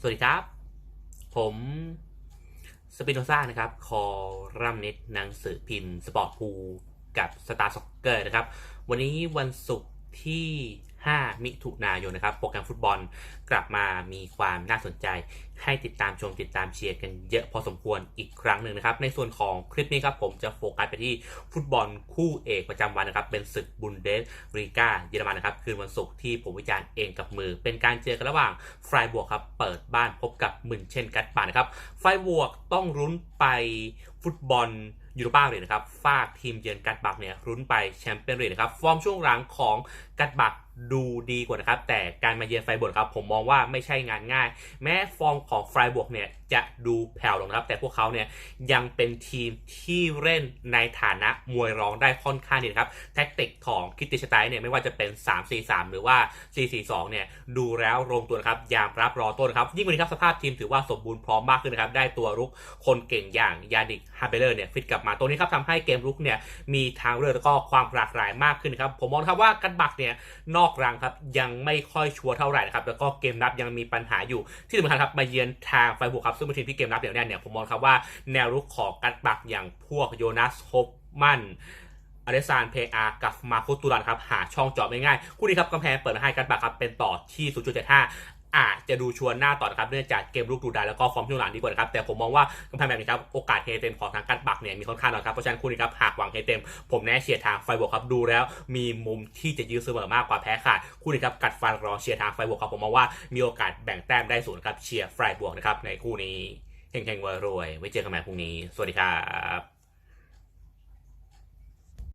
สวัสดีครับ ผมสปิโนซ่านะครับ คอรัมเน็ตหนังสือพิมพ์สปอร์ตพูกับสตาร์ซ็อกเกอร์นะครับ วันนี้วันศุกร์ที่ 5 มิถุนายนนะครับ โปรแกรมฟุตบอลกลับมามีความน่าสนใจ ให้ติดตามชมติดตามเชียร์กันเยอะพอสมควรอีกครั้งหนึ่งนะครับ ในส่วนของคลิปนี้ครับผมจะโฟกัสไปที่ฟุตบอลคู่เอกประจำวันนะครับ เป็นศึกบุนเดสรีกาเยอรมันนะครับ คืนวันศุกร์ที่ผมวิจารณ์เองกับมือ เป็นการเจอกันระหว่างไฟบวกครับ เปิดบ้านพบกับมึนเช่นกัตปานะครับ ไฟบวกต้องรุ้นไปฟุตบอลยูโรป้าเลยนะครับ ฝากทีมเยือนกัตบักเนี่ยรุ้นไปแชมเปี้ยนลีกนะครับ ฟอร์มช่วงหลังของกัตบัก ดูดีกว่านะครับ แต่การมาเยือนไฟบวกครับ ผมมองว่าไม่ใช่งานง่าย แม้ฟอร์มของไฟบวกเนี่ยจะดูแผ่วลงนะครับ แต่พวกเขาเนี่ยยังเป็นทีมที่เล่นในฐานะมวยรองได้ค่อนข้างดีนะครับแท็กติกของคิตติชไตเนี่ยไม่ว่าจะเป็น 3-4-3 หรือว่า 4-4-2 เนี่ยดูแล้วลงตัวนะครับยามรับรอต้นครับยิ่งวันนี้ครับสภาพทีมถือว่าสมบูรณ์พร้อมมากขึ้นนะครับได้ตัวรุกคนเก่งอย่างยาดิกฮาเบเลอร์เนี่ยฟิตกลับมาตัวนี้ครับทำให้เกมรุกเนี่ยมีทางเลือกแล้วก็ความหลากหลายมากขึ้นนครับผมมองครับว่ากันบักเนี่ยนอกรังครับยังไม่ค่อยชัวร์เท่าไหร่นะครับแล้วก็เกมรับยังมีปัญหาอยู่ที่สำคัญครับมาเยือนทางไฟบุกครับซึ่งเป็นทีมที่เกมรับเดี๋ยวแน่เนี่ยผมมองครับว่าแนวรุกของกัดบักอย่างพวกโยนัสโฮปมันอเลซานเพอากับมาโคตูรันครับ หาช่องเจาะไม่ง่าย คู่นี้ครับกำแพงเปิดให้กันบักครับ เป็นต่อที่ 0.75 อาจจะดูชวนหน้าต่อนะครับเนื่องจากเกมลูกดูได้แล้วก็ฟอร์มช่วงหลังดีกว่านะครับแต่ผมมองว่ากำแพงแบบนี้ครับโอกาสเฮเต็มของทางกันบักเนี่ยมีค่อนข้างน้อยครับเพราะฉะนั้นคู่นี้ครับหากหวังเฮเต็ม ผมแน่เชียร์ทางไฟบวกครับดูแล้ว มีมุมที่จะยื้อเสมอมากกว่าแพ้ขาดคู่นี้ครับกัดฟันรอเชียร์ทางไฟบวกครับผมมองว่ามีโอกาสแบ่งแต้มได้สูงครับเชียร์ไฟบวกนะครับในคู่นี้เฮงๆรวยๆไว้เจอกันใหม่พรุ่งนี้ สวัสดีครับ